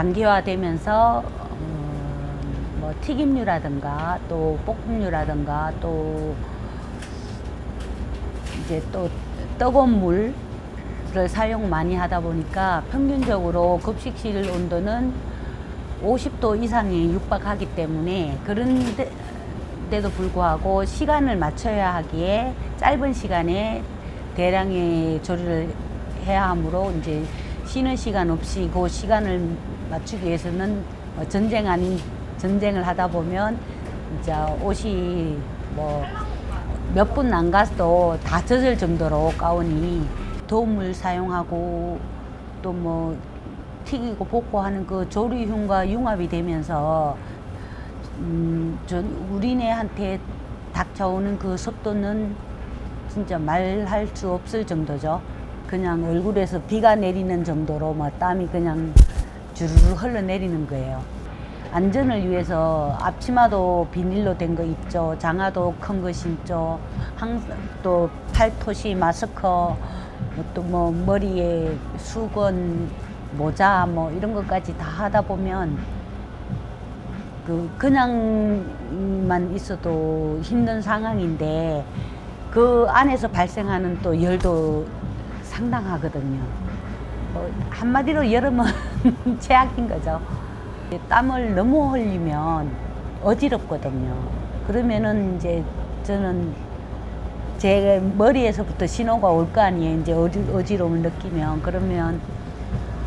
장기화되면서 어, 뭐 튀김류라든가 또 볶음류라든가 또 이제 또 뜨거운 물을 사용 많이 하다 보니까 평균적으로 급식실 온도는 50도 이상에 육박하기 때문에 그런데 데도 불구하고 시간을 맞춰야 하기에 짧은 시간에 대량의 조리를 해야 하므로 이제 쉬는 시간 없이 그 시간을 맞추기 위해서는 어, 전쟁 아닌 전쟁을 하다 보면 이제 옷이 뭐 몇 분 안 가도 다 젖을 정도로 가운이 도움을 사용하고 또 뭐 튀기고 볶고 하는 그 조리흉과 융합이 되면서 음, 전 우리네한테 닥쳐오는 그 속도는 진짜 말할 수 없을 정도죠. 그냥 얼굴에서 비가 내리는 정도로 막 땀이 그냥 주르르 흘러내리는 거예요. 안전을 위해서 앞치마도 비닐로 된 거 입죠. 장화도 큰 거 신죠. 또 팔토시 마스크 또 뭐 머리에 수건 모자 뭐 이런 것까지 다 하다 보면 그 그냥만 있어도 힘든 상황인데 그 안에서 발생하는 또 열도 상당하거든요. 뭐 한마디로 여름은 최악인 거죠. 땀을 너무 흘리면 어지럽거든요. 그러면은 이제 저는 제 머리에서부터 신호가 올 거 아니에요. 이제 어지, 어지러움을 느끼면 그러면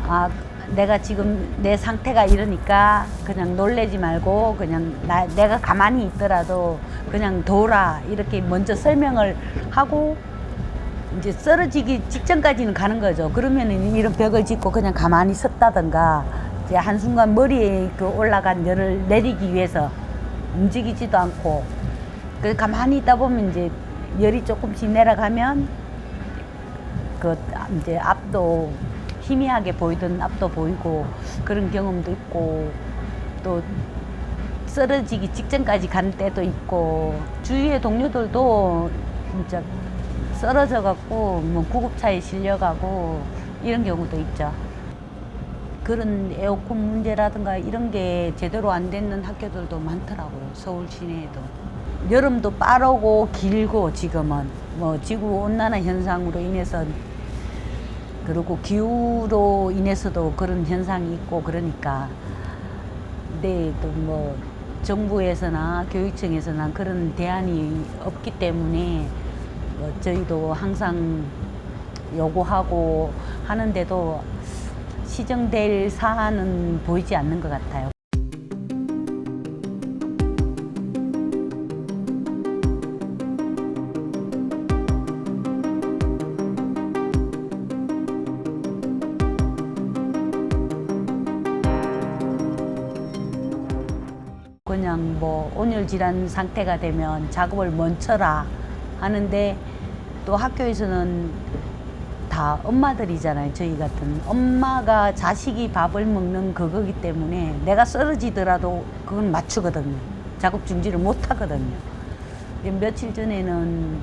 아 내가 지금 내 상태가 이러니까 그냥 놀래지 말고 그냥 나, 내가 가만히 있더라도 그냥 둬라 이렇게 먼저 설명을 하고 이제 쓰러지기 직전까지는 가는 거죠. 그러면은 이런 벽을 짚고 그냥 가만히 섰다든가 이제 한순간 머리에 그 올라간 열을 내리기 위해서 움직이지도 않고 그 가만히 있다 보면 이제 열이 조금씩 내려가면 그 이제 앞도 희미하게 보이던 앞도 보이고 그런 경험도 있고 또 쓰러지기 직전까지 간 때도 있고 주위의 동료들도 진짜 쓰러져 갖고 뭐 구급차에 실려가고 이런 경우도 있죠. 그런 에어컨 문제라든가 이런 게 제대로 안 되는 학교들도 많더라고요. 서울 시내에도. 여름도 빠르고 길고 지금은 뭐 지구 온난화 현상으로 인해서 그리고 기후로 인해서도 그런 현상이 있고 그러니까 근데 또 뭐 정부에서나 교육청에서나 그런 대안이 없기 때문에 뭐 저희도 항상 요구하고 하는데도 시정될 사안은 보이지 않는 것 같아요. 그냥 뭐 온열 질환 상태가 되면 작업을 멈춰라 하는데 또 학교에서는 다 엄마들이잖아요. 저희 같은 엄마가 자식이 밥을 먹는 그거기 때문에 내가 쓰러지더라도 그건 맞추거든요. 작업 중지를 못 하거든요. 며칠 전에는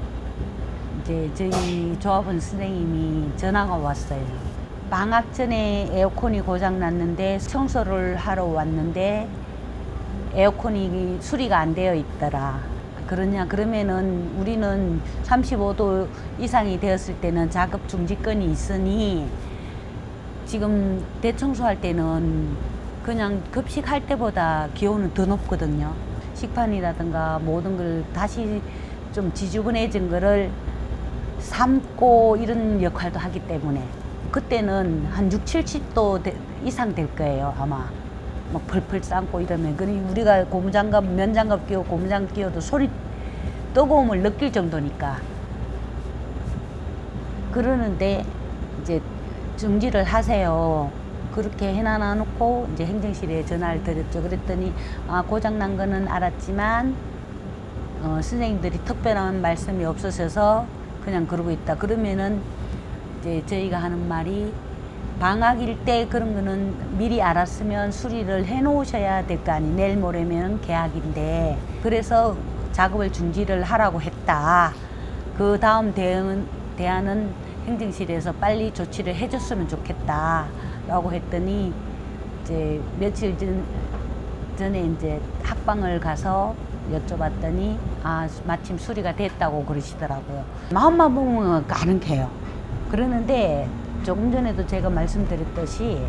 이제 저희 조합원 선생님이 전화가 왔어요. 방학 전에 에어컨이 고장 났는데 청소를 하러 왔는데 에어컨이 수리가 안 되어 있더라. 그러냐 그러면은 우리는 35도 이상이 되었을 때는 작업 중지권이 있으니 지금 대청소할 때는 그냥 급식할 때보다 기온은 더 높거든요. 식판이라든가 모든 걸 다시 좀 지저분해진 거를 삶고 이런 역할도 하기 때문에 그때는 한 6, 70도 되- 이상 될 거예요 아마 막 펄펄 삶고 이러면 그니 우리가 고무장갑 면장갑 끼고 고무장갑 끼워도 소리 뜨거움을 느낄 정도니까. 그러는데 이제 중지를 하세요. 그렇게 해놔 놓고 이제 행정실에 전화를 드렸죠. 그랬더니 아 고장 난 거는 알았지만 어, 선생님들이 특별한 말씀이 없으셔서 그냥 그러고 있다. 그러면은 이제 저희가 하는 말이 방학일 때 그런 거는 미리 알았으면 수리를 해 놓으셔야 될 거 아니 내일 모레면 개학인데 그래서 작업을 중지를 하라고 했다 그 다음 대응은 대안은 행정실에서 빨리 조치를 해줬으면 좋겠다 라고 했더니 이제 며칠 전, 전에 이제 학방을 가서 여쭤봤더니 아 마침 수리가 됐다고 그러시더라고요. 마음만 보면 가능해요. 그러는데 조금 전에도 제가 말씀드렸듯이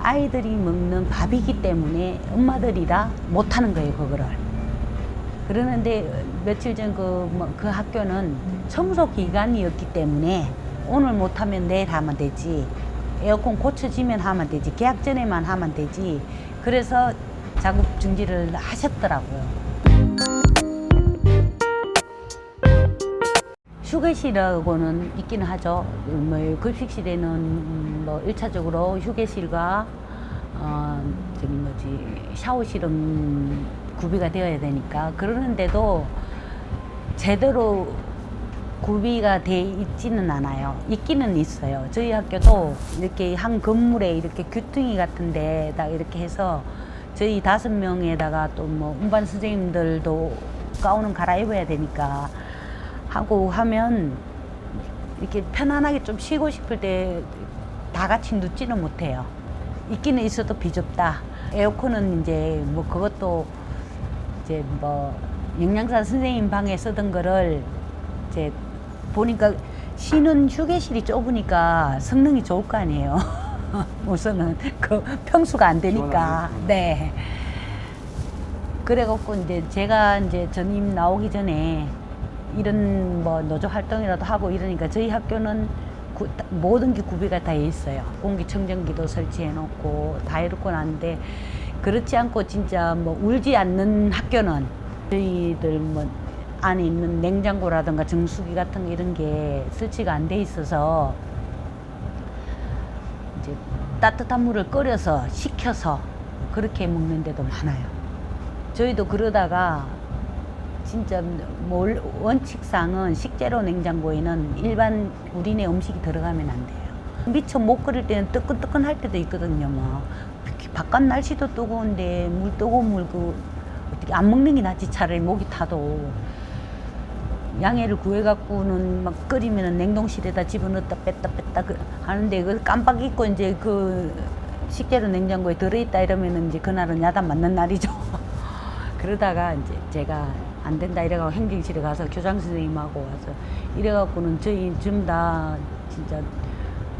아이들이 먹는 밥이기 때문에 엄마들이라 못하는 거예요 그거를. 그러는데 며칠 전그 그 학교는 청소 기간이었기 때문에 오늘 못하면 내일 하면 되지 에어컨 고쳐지면 하면 되지 계약 전에만 하면 되지 그래서 작업 중지를 하셨더라고요. 휴게실하고는 있기는 하죠. 뭐 급식실에는 뭐 일차적으로 휴게실과 어 저기 뭐지 샤워실은 구비가 되어야 되니까 그러는데도 제대로 구비가 돼 있지는 않아요. 있기는 있어요. 저희 학교도 이렇게 한 건물에 이렇게 규퉁이 같은 데다 이렇게 해서 저희 다섯 명에다가 또 뭐 운반 선생님들도 가운은 갈아입어야 되니까 하고 하면 이렇게 편안하게 좀 쉬고 싶을 때 다 같이 눕지는 못해요. 있기는 있어도 비좁다. 에어컨은 이제 뭐 그것도 이제 뭐 영양사 선생님 방에 쓰던 거를 이제 보니까 쉬는 휴게실이 좁으니까 성능이 좋을 거 아니에요. 우선은 그 평수가 안 되니까. 네. 그래갖고 이제 제가 이제 전임 나오기 전에 이런 뭐 노조 활동이라도 하고 이러니까 저희 학교는 구- 모든 게 구비가 다 있어요. 공기청정기도 설치해 놓고 다 해놓고 나는데 그렇지 않고 진짜 뭐 울지 않는 학교는 저희들 뭐 안에 있는 냉장고라든가 정수기 같은 거 이런 게 설치가 안 돼 있어서 이제 따뜻한 물을 끓여서 식혀서 그렇게 먹는 데도 많아요. 저희도 그러다가 진짜 뭘 원칙상은 식재료 냉장고에는 일반 우리네 음식이 들어가면 안 돼요. 미처 못 끓일 때는 뜨끈뜨끈할 때도 있거든요. 뭐 바깥 날씨도 뜨거운데 물 뜨거운 물그 어떻게 안 먹는 게 낫지 차라리 목이 타도 양해를 구해갖고는 막 끓이면은 냉동실에다 집어넣었다 뺐다 뺐다 그 하는데 그 깜빡 잊고 이제 그 식재료 냉장고에 들어있다 이러면은 이제 그날은 야단 맞는 날이죠. 그러다가 이제 제가 안 된다 이래가고 행정실에 가서 교장 선생님하고 와서 이래갖고는 저희 지금 다 진짜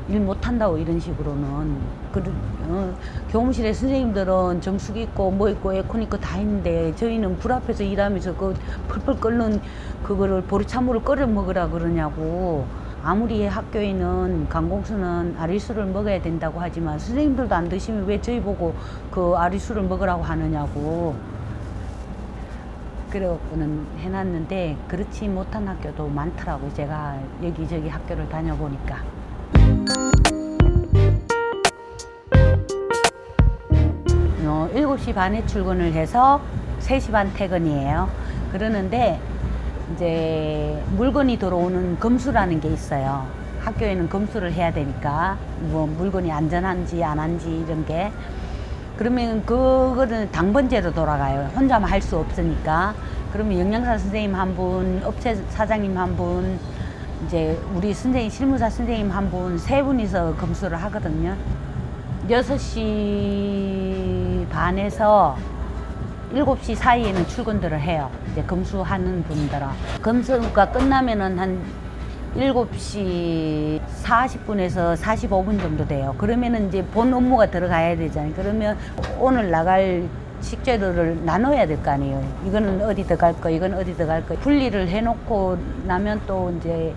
일 못한다고 이런 식으로는 그 어, 교무실에 선생님들은 정수기 있고 뭐 있고 에어컨 있고 다 있는데 저희는 불 앞에서 일하면서 그 펄펄 끓는 그거를 보리차물을 끓여 먹으라 그러냐고 아무리 학교에는 강공수는 아리수를 먹어야 된다고 하지만 선생님들도 안 드시면 왜 저희 보고 그 아리수를 먹으라고 하느냐고 그래갖고는 해놨는데 그렇지 못한 학교도 많더라고 제가 여기저기 학교를 다녀보니까 어, 7시 반에 출근을 해서 3시 반 퇴근이에요. 그러는데 이제 물건이 들어오는 검수라는 게 있어요. 학교에는 검수를 해야 되니까 뭐 물건이 안전한지 안 한지 이런 게 그러면 그거는 당번제로 돌아가요. 혼자만 할 수 없으니까. 그러면 영양사 선생님 한 분, 업체 사장님 한 분, 이제 우리 선생님, 실무사 선생님 한 분, 세 분이서 검수를 하거든요. 6시 반에서 7시 사이에는 출근들을 해요. 이제 검수하는 분들은. 검수가 끝나면은 한 7시 40분에서 45분 정도 돼요. 그러면은 이제 본 업무가 들어가야 되잖아요. 그러면 오늘 나갈 식재료를 나눠야 될 거 아니에요. 이거는 어디 들어갈 거, 이건 어디 들어갈 거. 분리를 해놓고 나면 또 이제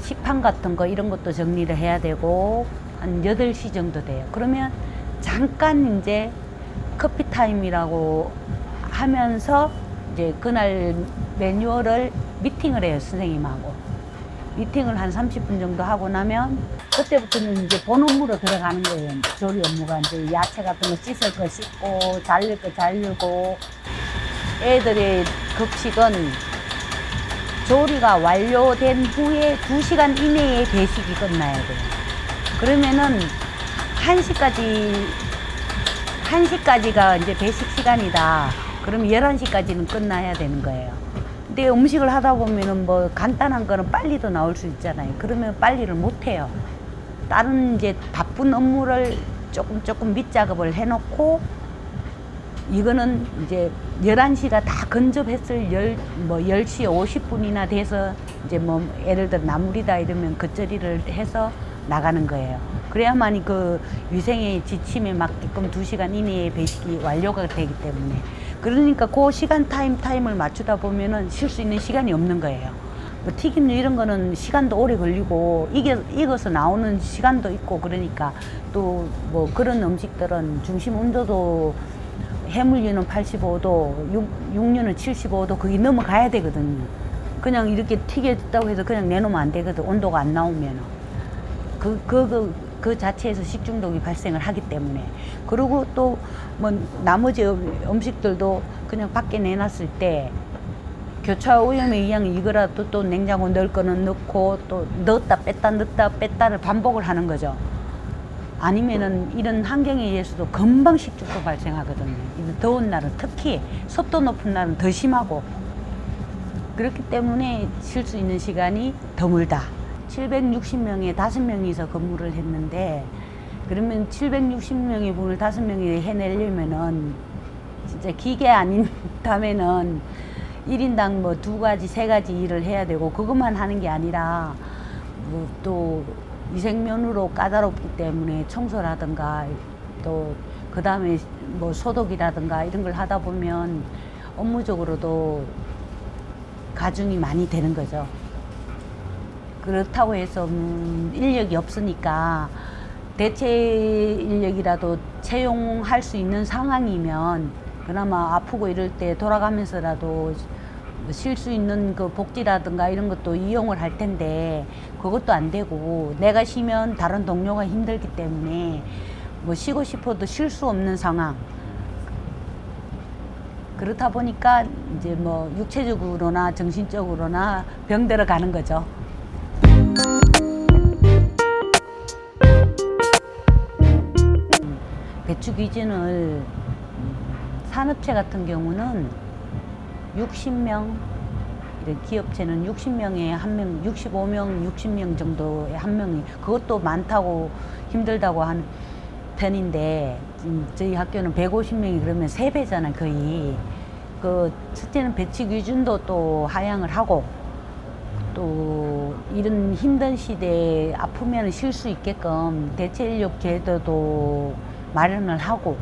식판 같은 거 이런 것도 정리를 해야 되고 한 8시 정도 돼요. 그러면 잠깐 이제 커피 타임이라고 하면서 이제 그날 매뉴얼을 미팅을 해요, 선생님하고. 미팅을 한 30분 정도 하고 나면 그때부터는 이제 본 업무로 들어가는 거예요. 조리 업무가 이제 야채 같은 거 씻을 거 씻고 잘릴 거 잘리고 애들의 급식은 조리가 완료된 후에 2시간 이내에 배식이 끝나야 돼요. 그러면은 1시까지 1시까지가 이제 배식 시간이다. 그럼 11시까지는 끝나야 되는 거예요. 근데 근데 음식을 하다 보면은 뭐 간단한 거는 빨리도 나올 수 있잖아요. 그러면 빨리를 못 해요. 다른 이제 바쁜 업무를 조금 조금 밑작업을 해놓고 이거는 이제 11시가 다 근접했을 열, 뭐 10시 50분이나 돼서 이제 뭐 예를 들어 나물이다 이러면 겉절이를 해서 나가는 거예요. 그래야만이 그 위생의 지침에 맞게끔 2시간 이내에 배식이 완료가 되기 때문에 그러니까 그 시간 타임 타임을 맞추다 보면은 쉴 수 있는 시간이 없는 거예요. 뭐 튀김류 이런 거는 시간도 오래 걸리고 이게 익어서 나오는 시간도 있고 그러니까 또 뭐 그런 음식들은 중심 온도도 해물류는 85도, 육, 육류는 75도 그게 넘어가야 되거든요. 그냥 이렇게 튀겨졌다고 해서 그냥 내놓으면 안 되거든. 온도가 안 나오면. 그, 그, 그, 그 자체에서 식중독이 발생을 하기 때문에. 그리고 또 뭐 나머지 음- 음식들도 그냥 밖에 내놨을 때 교차 오염에 의한 이거라도 또 냉장고 넣을 거는 넣고 또 넣었다 뺐다 넣었다 뺐다를 반복을 하는 거죠. 아니면은 이런 환경에 의해서도 금방 식중독 발생하거든요. 이 더운 날은 특히 습도 높은 날은 더 심하고 그렇기 때문에 쉴 수 있는 시간이 드물다. 760명에 5명이서 근무를 했는데 그러면 760명의 분을 5명이 해내려면은 진짜 기계 아닌다면은 1인당 뭐 두 가지, 세 가지 일을 해야 되고 그것만 하는 게 아니라 뭐 또 위생면으로 까다롭기 때문에 청소라든가 또 그 다음에 뭐 소독이라든가 이런 걸 하다 보면 업무적으로도 가중이 많이 되는 거죠. 그렇다고 해서 음, 인력이 없으니까 대체 인력이라도 채용할 수 있는 상황이면 그나마 아프고 이럴 때 돌아가면서라도 쉴 수 있는 그 복지라든가 이런 것도 이용을 할 텐데 그것도 안 되고 내가 쉬면 다른 동료가 힘들기 때문에 뭐 쉬고 싶어도 쉴 수 없는 상황 그렇다 보니까 이제 뭐 육체적으로나 정신적으로나 병들어 가는 거죠. 배추 기준을 산업체 같은 경우는 60명 이런 기업체는 60명에 한 명, 65명, 60명 정도의 한 명이 그것도 많다고 힘들다고 하는 편인데 지금 저희 학교는 150명이 그러면 세 배잖아요 거의. 그 첫째는 배치 기준도 또 하향을 하고 또 이런 힘든 시대에 아프면 쉴 수 있게끔 대체 인력 제도도 마련을 하고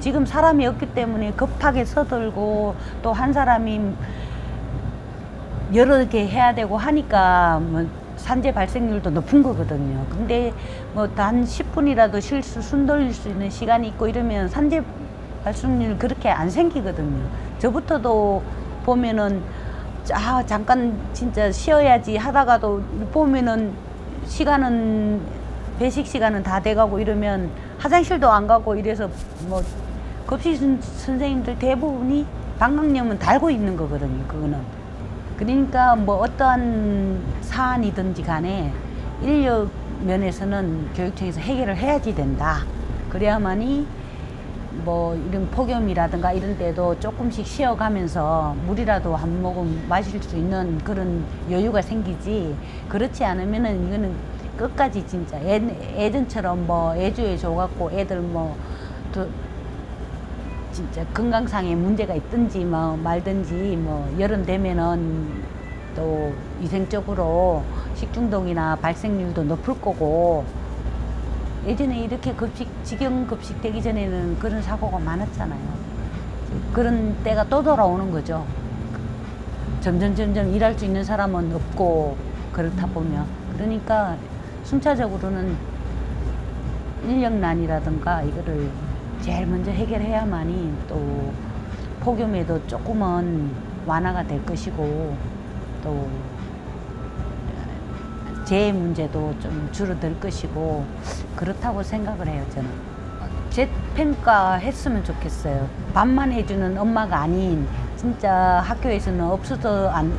지금 사람이 없기 때문에 급하게 서들고 또 한 사람이 여러 개 해야 되고 하니까 뭐 산재 발생률도 높은 거거든요. 근데 뭐 단 10분이라도 실수 순 돌릴 수 있는 시간이 있고 이러면 산재 발생률 그렇게 안 생기거든요. 저부터도 보면은 아 잠깐 진짜 쉬어야지 하다가도 보면은 시간은 배식 시간은 다 돼가고 이러면 화장실도 안 가고 이래서 뭐 급식 선- 선생님들 대부분이 방광염은 달고 있는 거거든요. 그거는. 그러니까 뭐 어떠한 사안이든지 간에 인력 면에서는 교육청에서 해결을 해야지 된다. 그래야만이 뭐 이런 폭염이라든가 이런 때도 조금씩 쉬어가면서 물이라도 한 모금 마실 수 있는 그런 여유가 생기지 그렇지 않으면은 이거는 끝까지 진짜 예, 예전처럼 뭐 애주에 줘갖고 애들 뭐또 진짜 건강상의 문제가 있든지 뭐 말든지 뭐 여름 되면은 또 위생적으로 식중독이나 발생률도 높을 거고 예전에 이렇게 급식 직영 급식 되기 전에는 그런 사고가 많았잖아요. 그런 때가 또 돌아오는 거죠. 점점 점점 일할 수 있는 사람은 없고 그렇다 보면 그러니까 순차적으로는 인력난이라든가 이거를 제일 먼저 해결해야만이 또 폭염에도 조금은 완화가 될 것이고 또 재해 문제도 좀 줄어들 것이고 그렇다고 생각을 해요 저는. 제 평가했으면 좋겠어요. 밥만 해주는 엄마가 아닌 진짜 학교에서는 없어도 안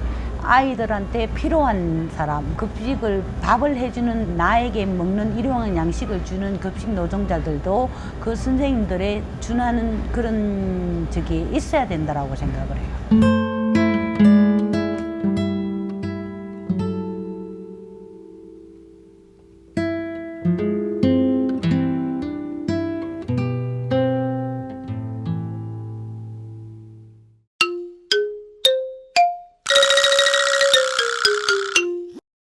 아이들한테 필요한 사람 급식을 밥을 해주는 나에게 먹는 일용할 양식을 주는 급식 노동자들도 그 선생님들의 준하는 그런 적이 있어야 된다라고 생각을 해요.